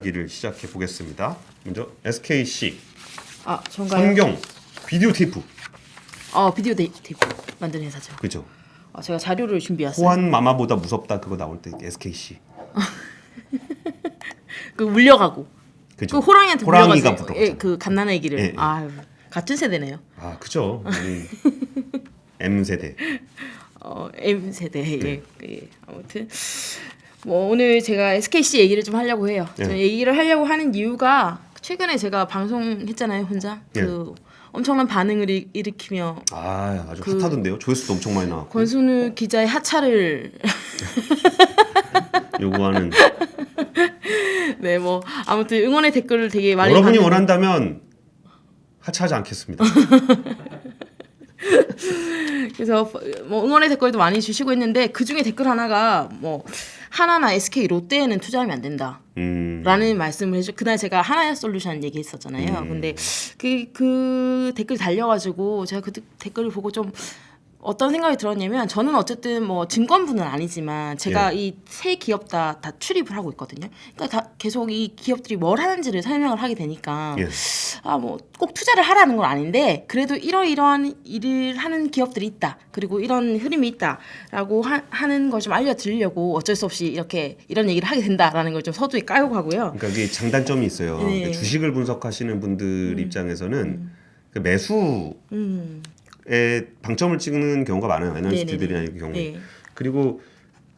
기를 시작해 보겠습니다. 먼저 SKC 아, 전가요? 성경 비디오 테이프 어, 비디오 데이, 테이프 만드는 회사죠. 그죠? 어, 제가 자료를 준비했어요. 호환 마마보다 무섭다 그거 나올 때 SKC 그 물려가고. 그죠? 그 호랑이한테 호랑이가 물려가지고. 물어봤잖아요. 예, 그 갓난 아기를. 예, 예. 아, 같은 세대네요. 아 그죠? 우리 M 세대 어, M 세대. 네. 예. 예. 아무튼 뭐 오늘 제가 SKC 얘기를 좀 하려고 해요. 네. 저는 얘기를 하려고 하는 이유가 최근에 제가 방송했잖아요, 혼자. 예. 그 엄청난 반응을 일- 일으키며 아 아주 그- 핫하던데요. 조회수도 엄청 많이 나왔고 권순우 기자의 하차를 요구하는 네, 뭐 아무튼 응원의 댓글을 되게 많이 여러분이 받는- 원한다면 하차하지 않겠습니다. 그래서 뭐 응원의 댓글도 많이 주시고 있는데 그 중에 댓글 하나가 뭐 하나나 SK 롯데에는 투자하면 안 된다. 음, 라는 말씀을 해주 그날 제가 하나야 솔루션 얘기했었잖아요. 음. 근데 그, 그 댓글 달려가지고 제가 그 댓글을 보고 좀 어떤 생각이 들었냐면 저는 어쨌든 뭐 증권부는 아니지만 제가 이 세 기업 다, 다 출입을 하고 있거든요. 그러니까 다 계속 이 기업들이 뭘 하는지를 설명을 하게 되니까 예. 아 뭐 꼭 투자를 하라는 건 아닌데 그래도 이러이러한 일을 하는 기업들이 있다 그리고 이런 흐름이 있다라고 하, 하는 걸 좀 알려드리려고 어쩔 수 없이 이렇게 이런 얘기를 하게 된다라는 걸 좀 서두에 깔고 가고요. 그러니까 이게 장단점이 있어요. 네. 그러니까 주식을 분석하시는 분들 입장에서는 그 매수에 음, 방점을 찍는 경우가 많아요. 애널리스트들이나 네네네. 이 경우에. 네, 그리고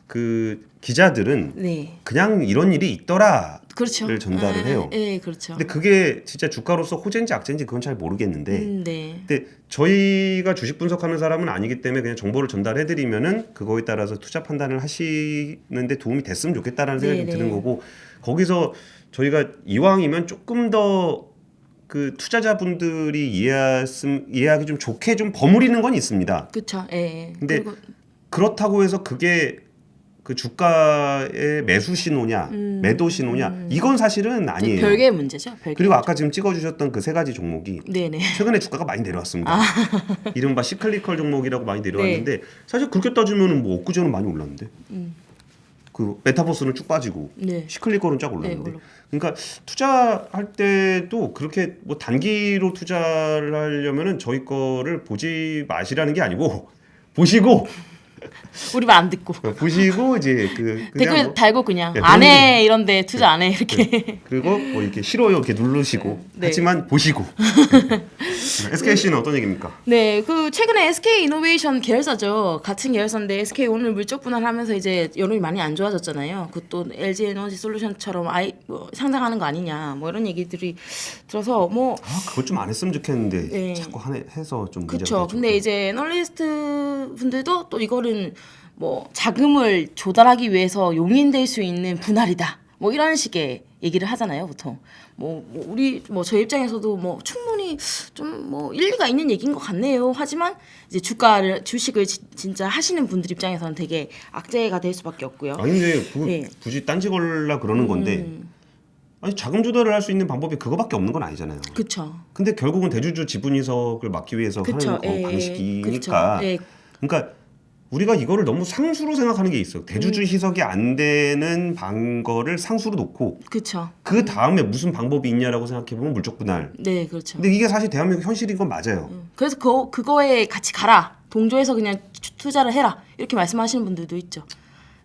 그 기자들은 네, 그냥 이런 일이 있더라. 그렇죠. 를 전달을 네, 해요. 네, 그렇죠. 근데 그게 진짜 주가로서 호재인지 악재인지 그건 잘 모르겠는데. 음, 네, 근데 저희가 주식 분석하는 사람은 아니기 때문에 그냥 정보를 전달해 드리면은 그거에 따라서 투자 판단을 하시는데 도움이 됐으면 좋겠다라는 생각이 네 네. 드는 거고 거기서 저희가 이왕이면 조금 더 그 투자자분들이 이해했음 이해하기 좀 좋게 좀 버무리는 건 있습니다. 그렇죠. 예. 근데 그리고 그렇다고 해서 그게 그 주가의 매수 신호냐, 음, 매도 신호냐, 이건 사실은 또 아니에요. 별개의 문제죠. 별개. 그리고 아까 지금 찍어주셨던 그 세 가지 종목이 네네. 최근에 주가가 많이 내려왔습니다. 아. 이른바 시클리컬 종목이라고 많이 네. 내려왔는데 사실 그렇게 따지면은 뭐 엊그제는 많이 올랐는데 그 메타버스는 쭉 빠지고 음. 네. 시클리컬은 쫙 네, 올랐는데 올라. 그러니까 투자할 때도 그렇게 뭐 단기로 투자를 하려면은 저희 거를 보지 마시라는 게 아니고 보시고 우리 말 안 듣고 보시고 이제 그 댓글 뭐 달고 그냥 네, 안 해 이런데 투자 안 해 이렇게. 그리고 뭐 이렇게 싫어요 이렇게 누르시고 네. 하지만 보시고 SKC는 어떤 얘기입니까? 네, 그 최근에 SK 이노베이션 계열사죠. 같은 계열사인데 SK 오늘 물적 분할하면서 이제 여론이 많이 안 좋아졌잖아요. 그또 LG 에너지 솔루션처럼 아이 뭐 상장하는 거 아니냐, 뭐 이런 얘기들이 들어서 뭐 아 그것 좀 안 했으면 좋겠는데 네. 자꾸 하네, 해서 좀 그렇죠. 근데 이제 애널리스트 분들도 또 이거 는뭐 자금을 조달하기 위해서 용인될 수 있는 분할이다. 뭐 이런 식의 얘기를 하잖아요, 보통. 뭐, 뭐 우리 뭐 저 입장에서도 뭐 충분히 좀 뭐 일리가 있는 얘기인 것 같네요. 하지만 이제 주가를 주식을 지- 진짜 하시는 분들 입장에서는 되게 악재가 될 수밖에 없고요. 아니 근데 그, 네. 굳이 딴지 걸라 그러는 건데 음. 아니 자금 조달을 할 수 있는 방법이 그거밖에 없는 건 아니잖아요. 그쵸. 근데 결국은 대주주 지분 이석을 막기 위해서 그쵸. 하는 거 예, 방식이니까 그쵸. 예, 그러니까 우리가 이거를 너무 상수로 생각하는 게 있어요. 음. 대주주 희석이 안 되는 방거를 상수로 놓고 그쵸. 그 다음에 무슨 방법이 있냐라고 생각해 보면 물적 분할. 네, 그렇죠. 근데 이게 사실 대한민국 현실인 건 맞아요. 그래서 그 그거에 같이 가라. 동조해서 그냥 투- 투자를 해라. 이렇게 말씀하시는 분들도 있죠.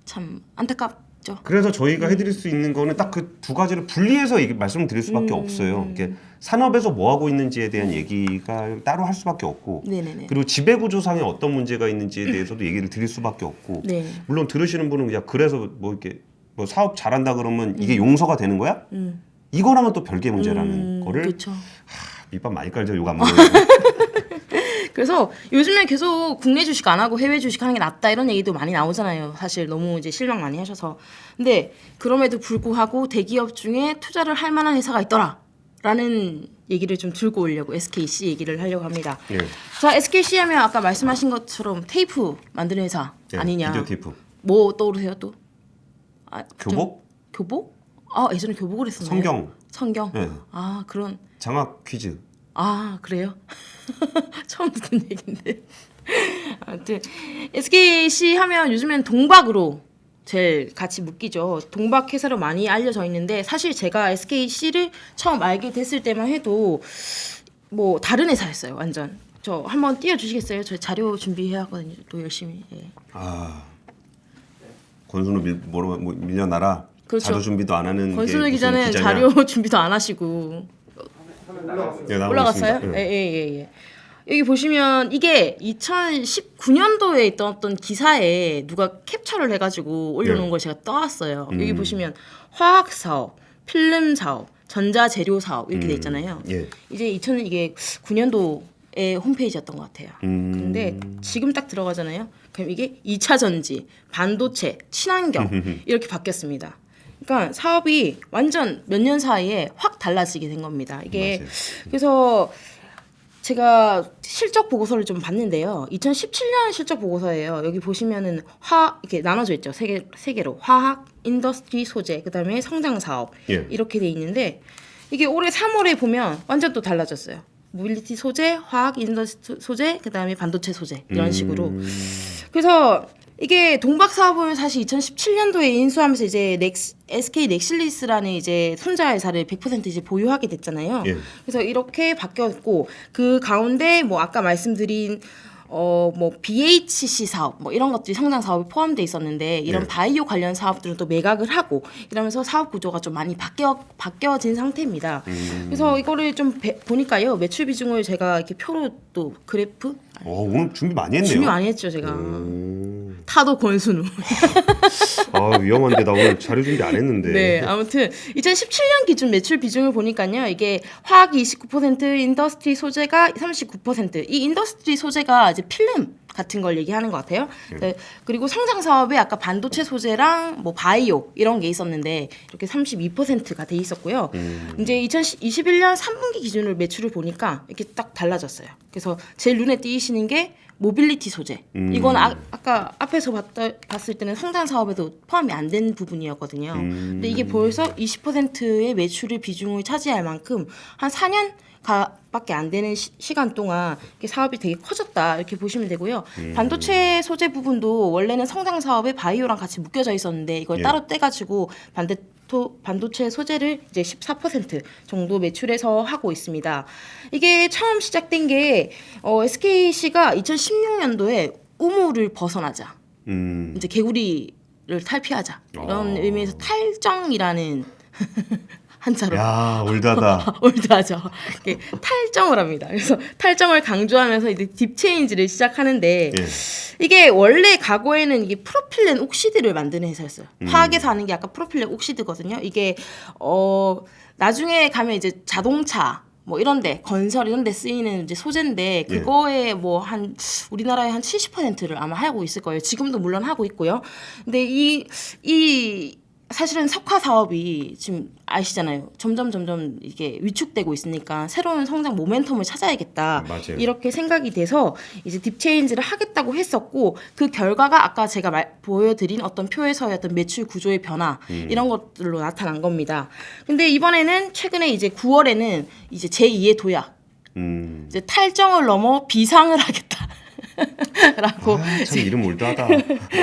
참 안타깝 죠. 그래서 음. 저희가 해드릴 수 있는 거는 딱 그 두 가지를 분리해서 얘기, 말씀을 드릴 수밖에 음. 없어요. 이게 산업에서 뭐 하고 있는지에 대한 얘기가 따로 할 수밖에 없고, 네네네. 그리고 지배 구조상에 어떤 문제가 있는지에 대해서도 얘기를 드릴 수밖에 없고, 네. 물론 들으시는 분은 야 그래서 뭐 이렇게 뭐 사업 잘한다 그러면 이게 용서가 되는 거야? 음. 이거랑은 또 별개 문제라는 음, 거를 그렇죠. 밑밥 많이 깔죠 욕안 먹어요. 그래서 요즘에 계속 국내 주식 안 하고 해외 주식 하는 게 낫다 이런 얘기도 많이 나오잖아요. 사실 너무 이제 실망 많이 하셔서. 근데 그럼에도 불구하고 대기업 중에 투자를 할 만한 회사가 있더라. 라는 얘기를 좀 들고 오려고 SKC 얘기를 하려고 합니다. 예. 자, SKC 하면 아까 말씀하신 것처럼 테이프 만드는 회사 예, 아니냐. 비디오 테이프. 뭐 떠오르세요 또? 아, 교복? 좀- 교복? 아, 예전에 교복을 했었나요? 성경. 성경. 예. 아, 그런 장학 퀴즈. 아 그래요? 처음 듣는 얘긴데 아무튼 SKC 하면 요즘엔 동박으로 제일 같이 묶이죠. 동박 회사로 많이 알려져 있는데 사실 제가 SKC를 처음 알게 됐을 때만 해도 뭐 다른 회사였어요. 완전. 저 한번 띄워 주시겠어요? 저 자료 준비해 왔거든요. 또 열심히. 예. 아 권순우 밀, 뭐로 뭐 밀려나라. 그렇죠. 자료 준비도 안 하는 게 권순우 무슨 기자는 기자냐. 자료 준비도 안 하시고 예, 나오고 올라갔어요? 있습니다. 예, 예. 예, 예, 예. 여기 보시면 이게 2019년도에 있던 어떤 기사에 누가 캡처를 해가지고 올려놓은 예. 걸 제가 떠왔어요. 여기 음. 보시면 화학 사업, 필름 사업, 전자 재료 사업 이렇게 돼 있잖아요. 예. 이제 2000 이게 9년도의 홈페이지였던 것 같아요. 음. 근데 지금 딱 들어가잖아요. 그럼 이게 2차 전지, 반도체, 친환경 이렇게 바뀌었습니다. 그러니까 사업이 완전 몇 년 사이에 확 달라지게 된 겁니다. 이게 맞아요. 그래서 제가 실적 보고서를 좀 봤는데요. 2017년 실적 보고서예요. 여기 보시면은 화 이렇게 나눠져 있죠. 세 개 세 개로 화학, 인더스트리 소재, 그다음에 성장 사업 예. 이렇게 돼 있는데 이게 올해 3월에 보면 완전 또 달라졌어요. 모빌리티 소재, 화학 인더스트 소재, 그다음에 반도체 소재 이런 식으로. 음. 그래서 이게 동박 사업을 사실 2017년도에 인수하면서 이제 넥스, SK 넥실리스라는 이제 손자 회사를 100% 이제 보유하게 됐잖아요. 예. 그래서 이렇게 바뀌었고 그 가운데 뭐 아까 말씀드린 어 뭐 BHC 사업 뭐 이런 것들이 성장 사업이 포함돼 있었는데 이런 네. 바이오 관련 사업들은 또 매각을 하고 이러면서 사업 구조가 좀 많이 바뀌어 바뀌어진 상태입니다. 그래서 이거를 좀 배- 보니까요 매출 비중을 제가 이렇게 표로 또 그래프 어, 오늘 준비 많이 했네요. 준비 많이 했죠 제가 음. 타도 권순우. 아 위험한데 나 오늘 자료 준비 안 했는데. 네, 아무튼 2017년 기준 매출 비중을 보니까요. 이게 화학이 29%, 인더스트리 소재가 39%. 이 인더스트리 소재가 이제 필름 같은 걸 얘기하는 것 같아요. 네, 그리고 성장 사업에 아까 반도체 소재랑 뭐 바이오 이런 게 있었는데 이렇게 32%가 돼 있었고요. 이제 2021년 3분기 기준으로 매출을 보니까 이렇게 딱 달라졌어요. 그래서 제일 눈에 띄시는 게 모빌리티 소재. 음. 이건 아, 아까 앞에서 봤다, 봤을 때는 성장 사업에도 포함이 안 된 부분이었거든요. 근데 이게 벌써 20%의 매출의 비중을 차지할 만큼 한 4년 가, 밖에 안 되는 시, 간 동안 사업이 되게 커졌다 이렇게 보시면 되고요. 반도체 소재 부분도 원래는 성장 사업에 바이오랑 같이 묶여져 있었는데 이걸 예. 따로 떼가지고 반대 토, 반도체 소재를 이제 14% 정도 매출해서 하고 있습니다. 이게 처음 시작된 게 어, SKC가 2016년도에 우물을 벗어나자 음. 이제 개구리를 탈피하자 이런 어. 의미에서 탈정이라는 한자로 야 올드하다. 올드하죠. 이렇게 탈정을 합니다. 그래서 탈정을 강조하면서 이제 딥체인지를 시작하는데 예. 이게 원래 과거에는 이게 프로필렌 옥시드를 만드는 회사였어요. 화학에서 하는 게 아까 프로필렌 옥시드거든요. 이게 어 나중에 가면 이제 자동차 뭐 이런데 건설 이런데 쓰이는 이제 소재인데 예. 그거에 뭐한 우리나라의 한 70%를 아마 하고 있을 거예요. 지금도 물론 하고 있고요. 근데 이이 사실은 석화 사업이 지금 아시잖아요. 점점 점점 이게 위축되고 있으니까 새로운 성장 모멘텀을 찾아야겠다. 맞아요. 이렇게 생각이 돼서 이제 딥체인지를 하겠다고 했었고 그 결과가 아까 제가 말, 보여드린 어떤 표에서의 어떤 매출 구조의 변화 음. 이런 것들로 나타난 겁니다. 근데 이번에는 최근에 이제 9월에는 이제 제2의 도약 음. 이제 탈정을 넘어 비상을 하겠다. 라고 아, 참 이름 올드하다.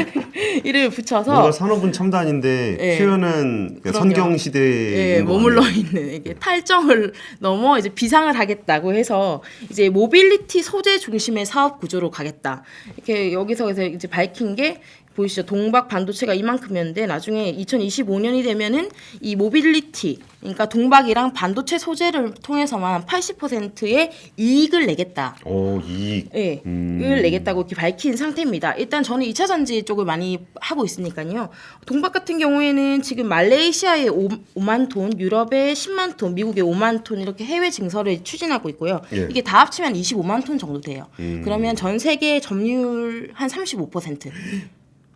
이를 붙여서 뭔가 산업은 첨단인데 예. 표현은 그럼요. 성경 시대에 예, 머물러 있는 이게 탈정을 넘어 이제 비상을 하겠다고 해서 이제 모빌리티 소재 중심의 사업 구조로 가겠다. 이렇게 여기서 이제 밝힌 게 보이시죠? 동박 반도체가 이만큼이었는데 나중에 2025년이 되면은 이 모빌리티 그러니까 동박이랑 반도체 소재를 통해서만 80%의 이익을 내겠다. 오 이익. 예, 음. 을 내겠다고 이렇게 밝힌 상태입니다. 일단 저는 2차 전지 쪽을 많이 하고 있으니까요. 동박 같은 경우에는 지금 말레이시아에 5, 5만 톤, 유럽에 10만 톤, 미국에 5만 톤 이렇게 해외 증설을 추진하고 있고요. 예. 이게 다 합치면 25만 톤 정도 돼요. 음. 그러면 전 세계 점유율 한 35%.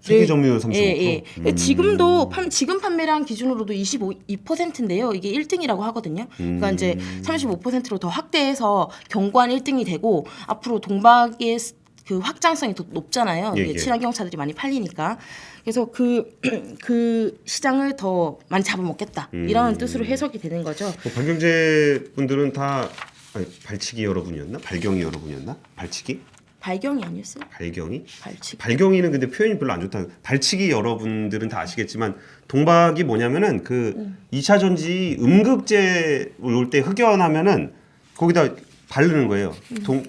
세계 네. 점유율 35%. 예, 예. 음. 지금도 판, 지금 판매량 기준으로도 25%인데요. 이게 1등이라고 하거든요. 그러니까 음. 이제 35%로 더 확대해서 경관 1등이 되고 앞으로 동박의 스- 그 확장성이 더 높잖아요. 예, 예. 친환경 차들이 많이 팔리니까. 그래서 그, 그 시장을 더 많이 잡아먹겠다. 이런 음. 뜻으로 해석이 되는 거죠. 뭐 발경제 분들은 다 아니, 발치기 여러분이었나? 발경이 여러분이었나? 발치기? 발경이 아니었어요? 발경이? 발칙. 발경이는 근데 표현이 별로 안 좋다. 발치기 여러분들은 다 아시겠지만 동박이 뭐냐면은 그 2차 전지 음극재 올 때 흑연하면은 거기다 바르는 거예요. 동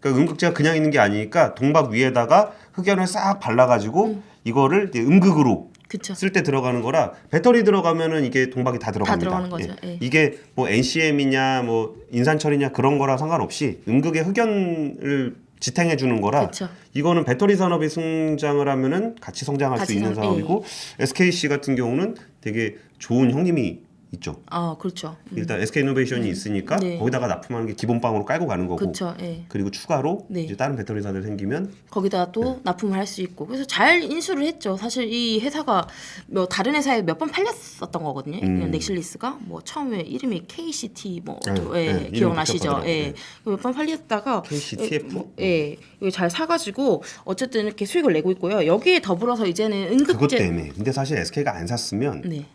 그러니까 음극재가 그냥 있는 게 아니니까 동박 위에다가 흑연을 싹 발라가지고 이거를 이제 음극으로 그쵸. 쓸 때 들어가는 거라 배터리 들어가면은 이게 동박이 다 들어갑니다. 들어가는 거죠. 예. 이게 뭐 NCM이냐 뭐 인산철이냐 그런 거랑 상관없이 음극의 흑연을 지탱해 주는 거라 그쵸. 이거는 배터리 산업이 성장을 하면은 같이 성장할 같이 수 있는 성- 사업이고 SKC 같은 경우는 되게 좋은 형님이 있죠. 아 그렇죠. 음. 일단 SK 이노베이션이 있으니까 네. 거기다가 납품하는 게 기본빵으로 깔고 가는 거고 그렇죠. 예. 그리고 추가로 네. 이제 다른 배터리사들 생기면 거기다 또 네. 납품을 할 수 있고 그래서 잘 인수를 했죠. 사실 이 회사가 뭐 다른 회사에 몇 번 팔렸었던 거거든요. 음. 넥실리스가 뭐 처음에 이름이 KCT 뭐 네, 또, 예, 네, 이름 기억나시죠? 바뀌었더라고요. 예. 네. 몇 번 팔렸다가 KCTF? 예, 뭐, 예. 이거 잘 사가지고 어쨌든 이렇게 수익을 내고 있고요. 여기에 더불어서 이제는 그것 응급제 때문에 근데 사실 SK가 안 샀으면 네.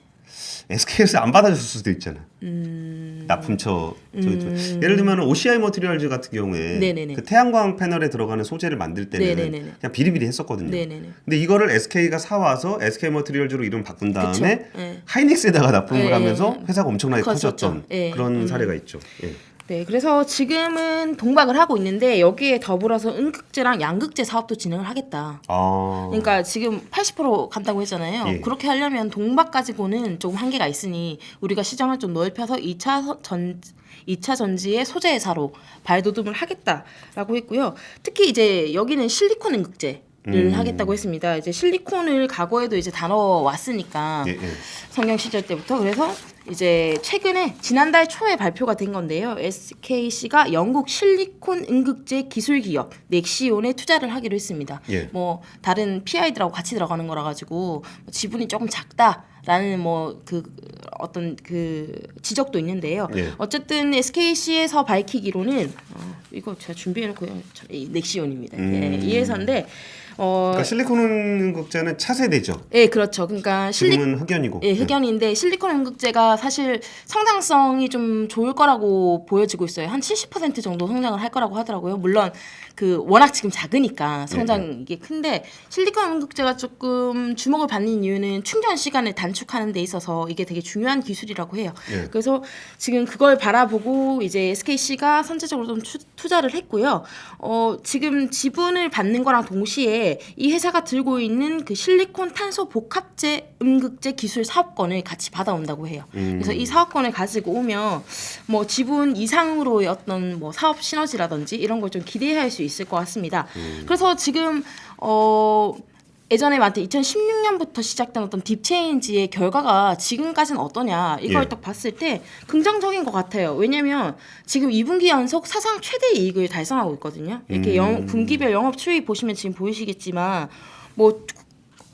SK에서 안 받아줄 수도 있잖아. 음. 납품처 저기 저- 예를 들면 OCI 머티리얼즈 같은 경우에 네네네. 그 태양광 패널에 들어가는 소재를 만들 때는 네네네네. 그냥 비리비리 했었거든요. 네네네. 근데 이거를 SK가 사 와서 SK 머티리얼즈로 이름 바꾼 다음에. 예. 하이닉스에다가 납품을 예, 하면서 예. 회사가 엄청나게 커졌죠. 커졌던 예. 그런 음. 사례가 있죠. 예. 네, 그래서 지금은 동박을 하고 있는데 여기에 더불어서 음극재랑 양극재 사업도 진행을 하겠다. 아, 그러니까 지금 80% 간다고 했잖아요. 예. 그렇게 하려면 동박 가지고는 조금 한계가 있으니 우리가 시장을 좀 넓혀서 2차 전 2차 전지의 소재 회사로 발돋움을 하겠다라고 했고요. 특히 이제 여기는 실리콘 음극재를 음. 하겠다고 했습니다. 이제 실리콘을 과거에도 이제 다뤄 왔으니까 예, 예. 성경 시절 때부터 그래서 이제 최근에 지난달 초에 발표가 된 건데요. SKC가 영국 실리콘 음극재 기술 기업 넥시온에 투자를 하기로 했습니다. 예. 뭐 다른 PI들하고 같이 들어가는 거라 가지고 지분이 조금 작다 라는 뭐 그 어떤 그 지적도 있는데요. 예. 어쨌든 SKC에서 밝히기로는 어, 이거 제가 이 넥시온입니다. 음. 예, 이 회사인데 어, 그러니까 실리콘 극자는 차세대죠. 예, 그렇죠. 그러니까 실리 지금은 흑연이고. 예, 흑연인데 실리콘 음극재가 사실 성장성이 좀 좋을 거라고 보여지고 있어요. 한 70% 정도 성장을 할 거라고 하더라고요. 물론 그 워낙 지금 작으니까 성장 이게 큰데 실리콘 음극재가 조금 주목을 받는 이유는 충전 시간을 단축하는 데 있어서 이게 되게 중요한 기술이라고 해요. 예. 그래서 지금 그걸 바라보고 이제 SKC가 선제적으로 좀 투, 투자를 했고요. 어, 지금 지분을 받는 거랑 동시에 이 회사가 들고 있는 그 실리콘 탄소 복합재 음극재 기술 사업권을 같이 받아온다고 해요. 음. 그래서 이 사업권을 가지고 오면 뭐 지분 이상으로의 어떤 뭐 사업 시너지라든지 이런 걸 좀 기대할 수 있을 것 같습니다. 그래서 지금 어 예전에 마트 2016년부터 시작된 어떤 딥체인지의 결과가 지금까지는 어떠냐 이걸 예. 딱 봤을 때 긍정적인 것 같아요. 왜냐면 지금 2분기 연속 사상 최대 이익을 달성하고 있거든요. 이렇게 음. 영, 분기별 영업 추이 보시면 지금 보이시겠지만 뭐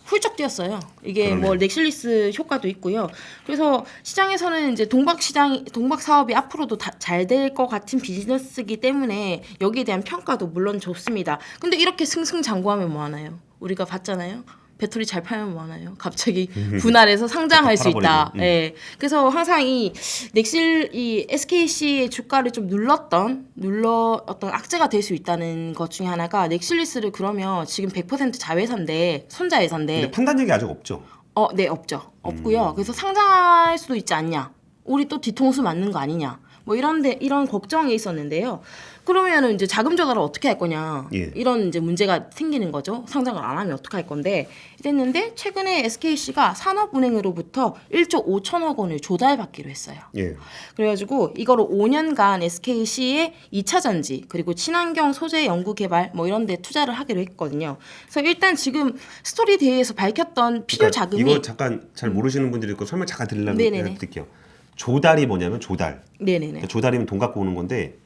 훌쩍 뛰었어요. 이게 그러네요. 뭐 넥실리스 효과도 있고요. 그래서 시장에서는 이제 동박 시장 동박 사업이 앞으로도 잘 될 것 같은 비즈니스이기 때문에 여기에 대한 평가도 물론 좋습니다. 근데 이렇게 승승장구하면 뭐 하나요? 우리가 봤잖아요. 배터리 잘 팔면 뭐 하나요? 갑자기 분할해서 상장할 수 있다. 음. 예. 그래서 항상 이 넥실 이 SKC의 주가를 좀 눌렀던 눌러 어떤 악재가 될 수 있다는 것 중에 하나가 넥실리스를 그러면 지금 100% 자회사인데 손자회사인데 근데 판단력이 아직 없죠. 어, 네, 없죠. 없고요. 그래서 상장할 수도 있지 않냐. 우리 또 뒤통수 맞는 거 아니냐. 뭐 이런 데 이런 걱정이 있었는데요. 그러면은 이제 자금 조달을 어떻게 할 거냐. 예. 이런 이제 문제가 생기는 거죠. 상장을 안 하면 어떻게 할 건데. 이랬는데 최근에 SKC가 산업은행으로부터 1조 5천억 원을 조달받기로 했어요. 예. 그래가지고 이거로 5년간 SKC의 2차 전지 그리고 친환경 소재 연구 개발 뭐 이런 데 투자를 하기로 했거든요. 그래서 일단 지금 스토리 대회에서 밝혔던 필요 그러니까 자금이 이거 잠깐 잘 모르시는 분들이 있고 설명 잠깐 드리려면 네네네. 드릴게요. 조달이 뭐냐면 조달. 네네네. 그러니까 조달이면 돈 갖고 오는 건데,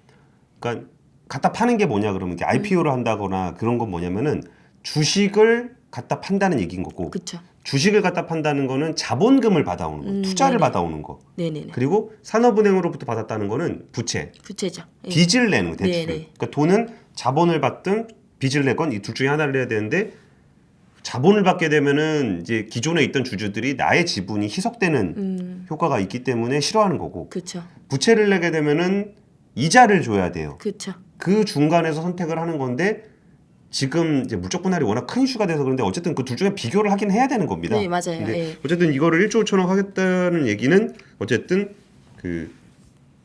그러니까 갖다 파는 게 뭐냐 그러면 이게 IPO를 한다거나 그런 건 뭐냐면은 주식을 갖다 판다는 얘기인 거고, 그쵸. 주식을 갖다 판다는 거는 자본금을 받아오는 거, 음, 투자를 네네. 받아오는 거. 네네네. 그리고 산업은행으로부터 받았다는 거는 부채, 부채죠. 예. 빚을 내는 거, 대출. 네네. 그러니까 돈은 자본을 받든 빚을 내건 이 둘 중에 하나를 해야 되는데 자본을 받게 되면은 이제 기존에 있던 주주들이 나의 지분이 희석되는 음, 효과가 있기 때문에 싫어하는 거고 그쵸. 부채를 내게 되면은 이자를 줘야 돼요. 그쵸. 그 중간에서 선택을 하는 건데 지금 이제 물적 분할이 워낙 큰 이슈가 돼서 그런데 어쨌든 그 둘 중에 비교를 하긴 해야 되는 겁니다. 네, 맞아요. 근데 예. 어쨌든 이거를 1조 5천억 하겠다는 얘기는 어쨌든 그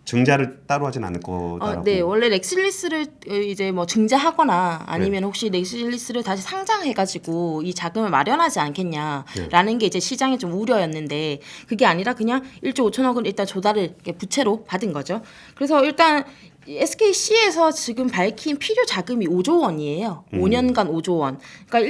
증자를 따로 하진 않을 거다라고. 어, 네, 원래 렉슬리스를 어, 이제 뭐 증자하거나 아니면 혹시 렉슬리스를 다시 상장해가지고 이 자금을 마련하지 않겠냐라는 게 이제 시장의 좀 우려였는데 그게 아니라 그냥 1조 5천억은 일단 조달을 부채로 받은 거죠. 그래서 일단 SKC에서 지금 밝힌 필요 자금이 5조 원이에요. 5년간 5조 원. 그러니까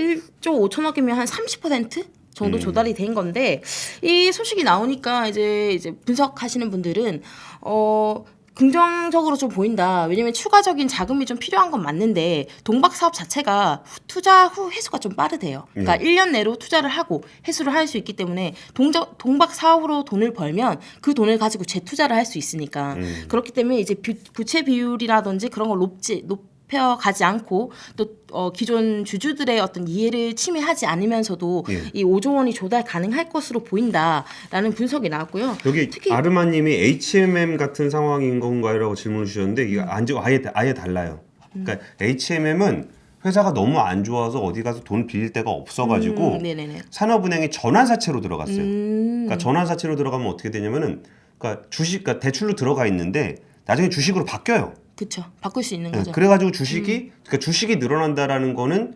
1조 5천억이면 한 30% 정도 조달이 된 건데 이 소식이 나오니까 이제 이제 분석하시는 분들은 어 긍정적으로 좀 보인다. 왜냐면 추가적인 자금이 좀 필요한 건 맞는데 동박 사업 자체가 후- 투자 후 회수가 좀 빠르대요. 그러니까 1년 내로 투자를 하고 회수를 할 수 있기 때문에 동적, 동박 사업으로 돈을 벌면 그 돈을 가지고 재투자를 할 수 있으니까 그렇기 때문에 이제 부, 부채 비율이라든지 그런 걸 높지 높 여 가지 않고 또 어, 기존 주주들의 어떤 이해를 침해하지 않으면서도 예. 이 5조 원이 조달 가능할 것으로 보인다라는 분석이 나왔고요. 여기 특히- 아르마님이 H&M 같은 상황인 건가요라고 질문을 주셨는데 음. 이게 안 아예 아예 달라요. 그러니까 H&M은 회사가 너무 안 좋아서 어디 가서 돈 빌릴 데가 없어가지고 음. 산업은행이 전환사채로 들어갔어요. 음, 그러니까 전환사채로 들어가면 어떻게 되냐면은 그러니까 주식, 그러니까 대출로 들어가 있는데 나중에 주식으로 바뀌어요. 그쵸. 바꿀 수 있는 네, 거죠. 그래가지고 주식이 그러니까 주식이 늘어난다라는 거는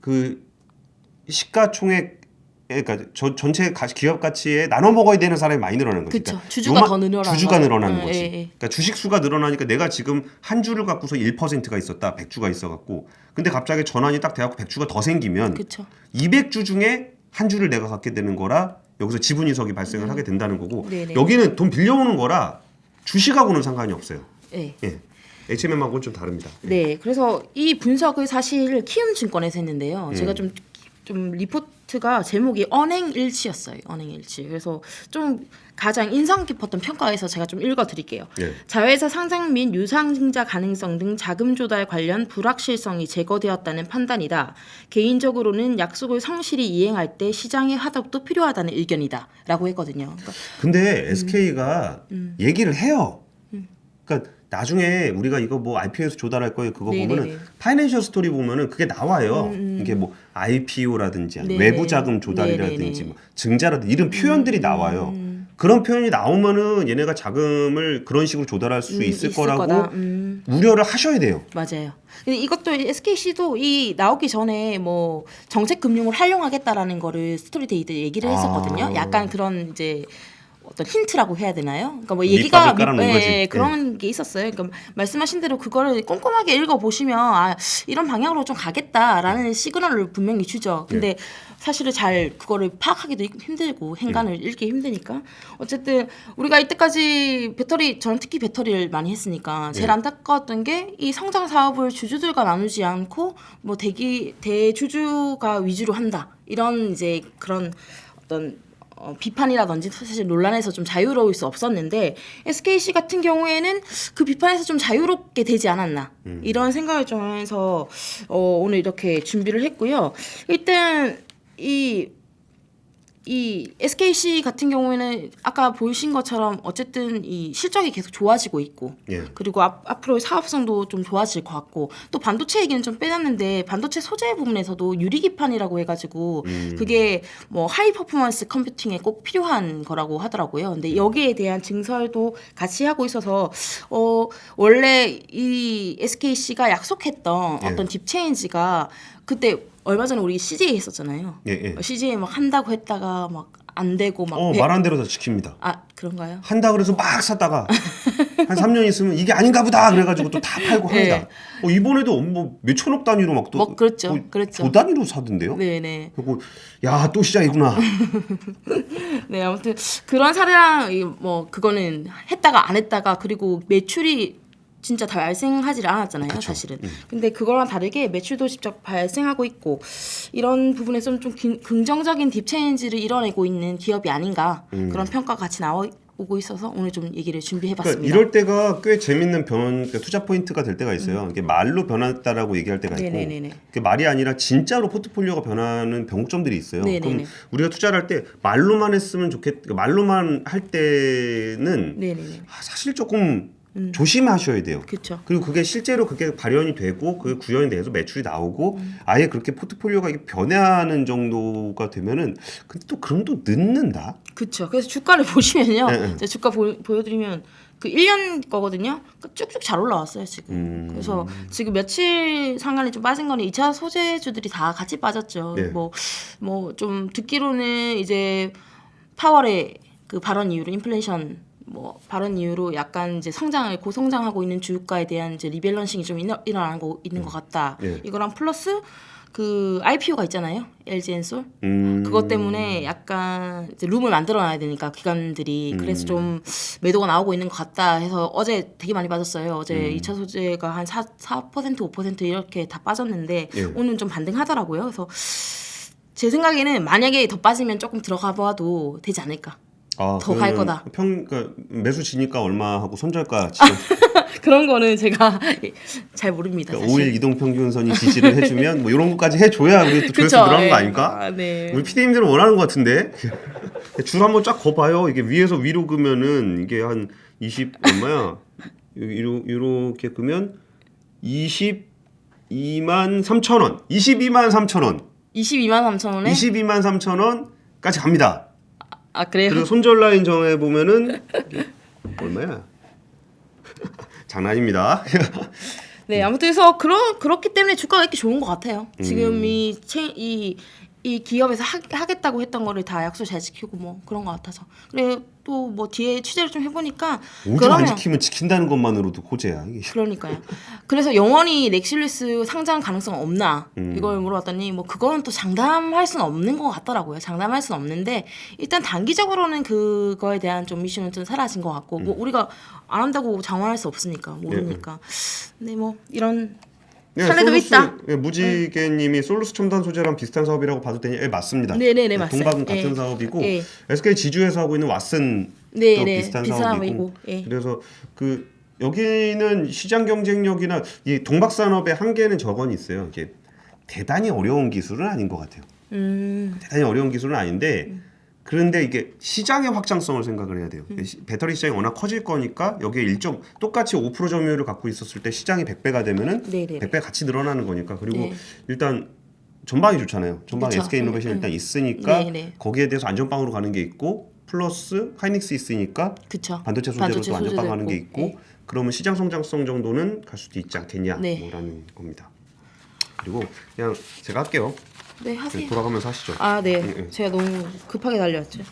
그 시가총액 그러니까 저, 전체 가- 기업 가치에 나눠 먹어야 되는 사람이 많이 늘어나는 거죠. 그쵸. 그러니까 주주가 요만- 더 늘어나는 주주가 거죠. 늘어나는 응, 거지. 예, 예. 그러니까 주식 수가 늘어나니까 내가 지금 한 주를 갖고서 1%가 있었다, 100주가 있어갖고, 근데 갑자기 전환이 딱 돼갖고 100주가 더 생기면 그쵸. 200주 중에 한 주를 내가 갖게 되는 거라 여기서 지분 이석이 발생을 하게 된다는 거고 음. 네네. 여기는 돈 빌려오는 거라 주식하고는 상관이 없어요. 네. 예, H&M하고는 좀 다릅니다. 네. 그래서 이 분석을 사실 키움증권에서 했는데요. 예. 제가 좀, 좀 리포트가 제목이 언행일치였어요. 언행일치. 그래서 좀 가장 인상 깊었던 평가에서 제가 좀 읽어드릴게요. 예. 자회사 상장 및 유상증자 가능성 등 자금 조달 관련 불확실성이 제거되었다는 판단이다. 개인적으로는 약속을 성실히 이행할 때 시장의 화답도 필요하다는 의견이다 라고 했거든요. 그러니까 근데 SK가 음. 얘기를 해요. 그러니까 나중에 우리가 이거 뭐 IPO에서 조달할 거예요. 그거 네네네. 음, 보면은 파이낸셜 스토리 보면은 그게 나와요. 이게 뭐 IPO라든지 네네. 외부 자금 조달이라든지. 음, 뭐 증자라든지 이런 표현들이 나와요. 그런 표현이 나오면은 얘네가 자금을 그런 식으로 조달할 수 음, 있을, 있을 거라고. 음. 우려를 하셔야 돼요. 맞아요. 근데 이것도 SKC도 이 나오기 전에 뭐 정책 금융을 활용하겠다라는 거를 스토리데이드 얘기를 했었거든요. 아. 약간 그런 이제 어떤 힌트라고 해야 되나요? 그러니까 뭐 얘기가 깔아놓은 밑- 거지. 예, 그런 게 있었어요. 그러니까 말씀하신 대로 그거를 꼼꼼하게 읽어 보시면 아 이런 방향으로 좀 가겠다라는 시그널을 분명히 주죠. 근데 네. 사실은 잘 그거를 파악하기도 힘들고 행간을 네. 읽기 힘드니까 어쨌든 우리가 이때까지 배터리 저는 특히 배터리를 많이 했으니까 제일 네. 안타까웠던 게 이 성장 사업을 주주들과 나누지 않고 뭐 대기 대주주가 위주로 한다 이런 이제 그런 어떤 어, 비판이라든지 사실 논란에서 좀 자유로울 수 없었는데 SKC 같은 경우에는 그 비판에서 좀 자유롭게 되지 않았나 이런 생각을 좀 하면서 어, 오늘 이렇게 준비를 했고요. 일단 이 이 SKC 같은 경우에는 아까 보이신 것처럼 어쨌든 이 실적이 계속 좋아지고 있고 예. 그리고 앞, 앞으로 사업성도 좀 좋아질 것 같고 또 반도체 얘기는 좀 빼놨는데 반도체 소재 부분에서도 유리기판이라고 해가지고 그게 뭐 하이 퍼포먼스 컴퓨팅에 꼭 필요한 거라고 하더라고요. 근데 여기에 대한 증설도 같이 하고 있어서 어 원래 이 SKC가 약속했던 예. 어떤 딥 체인지가 그때 얼마 전에 우리 CJ 했었잖아요. 예, 예. CJ 막 한다고 했다가 막 안 되고 막 어, 배- 말한 대로 다 지킵니다. 아 그런가요? 한다 그래서 막 샀다가 한 3년 있으면 이게 아닌가 보다 그래가지고 또 다 팔고 합니다. 네. 어, 이번에도 뭐 몇천억 단위로 막 또 뭐 그렇죠, 그렇죠. 조 단위로 사던데요. 네 네. 그리고 야 또 시작이구나. 네 아무튼 그런 사례랑 이뭐 그거는 했다가 안 했다가 그리고 매출이 진짜 다 발생하지 않았잖아요 그쵸. 사실은 근데 그거랑 다르게 매출도 직접 발생하고 있고 이런 부분에서는 좀 기- 긍정적인 딥체인지를 이뤄내고 있는 기업이 아닌가 그런 평가가 같이 나오고 있어서 오늘 좀 얘기를 그러니까 준비해봤습니다 이럴 때가 꽤 재밌는 변 그러니까 투자 포인트가 될 때가 있어요. 이게 말로 변했다라고 얘기할 때가 있고, 음. 네네네네. 그게 말이 아니라 진짜로 포트폴리오가 변하는 변곡점들이 있어요. 네네네. 그럼 우리가 투자를 할 때 말로만 했으면 좋겠, 그러니까 말로만 할 때는 아, 사실 조금 조심하셔야 돼요. 그렇죠. 그리고 그게 실제로 그게 발현이 되고 그 구현에 대해서 매출이 나오고 아예 그렇게 포트폴리오가 이게 변해하는 정도가 되면은 근데 또 그럼 또 늦는다. 그렇죠. 그래서 주가를 보시면요. 네, 네. 주가 보, 보여드리면 그 1년 거거든요. 그 쭉쭉 잘 올라왔어요 지금. 음. 그래서 지금 며칠 상간에 좀 빠진 거는 2차 소재주들이 다 같이 빠졌죠. 네. 뭐 뭐 좀 듣기로는 이제 파월의 그 발언 이후로 인플레이션 뭐 발언 이후로 약간 이제 성장을 고성장하고 있는 주가에 대한 이제 리밸런싱이 좀 일어, 일어나는 거 있는 것 같다. 네. 이거랑 플러스 그 IPO가 있잖아요. LG 엔솔. 음. 그것 때문에 약간 이제 룸을 만들어 놔야 되니까 기관들이 음. 그래서 좀 매도가 나오고 있는 것 같다 해서 어제 되게 많이 빠졌어요. 어제 음. 이 2차 소재가 한 4, 4% 5% 이렇게 다 빠졌는데 예. 오늘 좀 반등하더라고요. 그래서 제 생각에는 만약에 더 빠지면 조금 들어가 봐도 되지 않을까. 아, 더갈 그러면 거다. 평 그러니까 매수 지니까 얼마 하고 손절가 지금 그런 거는 제가 잘 모릅니다. 그러니까 사실. 5일 이동 평균선이 지지를 해주면 뭐 이런 것까지 해줘야 우리 또 조회수 그쵸, 늘어나는 예. 거 아닙니까? 아, 네. 우리 PD님들은 원하는 것 같은데 줄 한번 쫙 거봐요. 이게 위에서 위로 그면은 이게 한 20 얼마야? 이로 이렇게 그면 22만 3천 원, 22만 3천 원, 22만 3천 원에 22만 3천 원까지 갑니다. 아 그래요? 그리고 손절 라인 정해 보면은 얼마야? 장난입니다. 네, 아무튼 그래서 그러, 그렇기 때문에 주가가 이렇게 좋은 것 같아요. 음. 지금 이, 체, 이, 이 기업에서 하, 하겠다고 했던 거를 다 약속 잘 지키고 뭐 그런 것 같아서. 그래 또 뭐 뒤에 취재를 좀 해보니까 오죽 안 지키면 지킨다는 것만으로도 호재야. 이게. 그러니까요. 그래서 영원히 넥실루스 상장 가능성 없나 음. 이걸 물어봤더니 뭐 그거는 또 장담할 수는 없는 것 같더라고요. 장담할 수는 없는데 일단 단기적으로는 그거에 대한 좀 미션은 좀 사라진 것 같고 음. 뭐 우리가 안 한다고 장담할 수 없으니까 모르니까. 근데 뭐 이런 사례도 솔루스, 있다. 예, 무지개님이 솔루스 첨단 소재랑 비슷한 사업이라고 봐도 되냐? 예, 맞습니다. 네네네, 예, 맞아요. 동박은 같은 예. 사업이고 예. SK 지주에서 하고 있는 왓슨 네, 또 네, 비슷한 사업이고. 예. 그래서 그 여기는 시장 경쟁력이나 이 동박 산업의 한계는 저건이 있어요. 이게 대단히 어려운 기술은 아닌 것 같아요. 음, 대단히 어려운 기술은 아닌데 그런데 이게 시장의 확장성을 생각을 해야 돼요. 시- 배터리 시장이 워낙 커질 거니까 여기에 일정 똑같이 5% 점유율을 갖고 있었을 때 시장이 100배가 되면은 네네. 100배 같이 늘어나는 거니까 그리고 네. 일단 전방이 좋잖아요. 전방 그쵸. SK 이노베이션 음, 일단 있으니까 네네. 거기에 대해서 안전빵으로 가는 게 있고 플러스 하이닉스 있으니까 그쵸. 반도체 소재로 또 안전빵 가는 게 있고, 있고 그러면 시장 성장성 정도는 갈 수도 있지 않겠냐 네. 뭐라는 겁니다. 그리고 그냥 제가 할게요. 네, 네, 하세요. 돌아가면서 하시죠. 아, 네. 예, 예. 제가 너무 급하게 달려왔죠.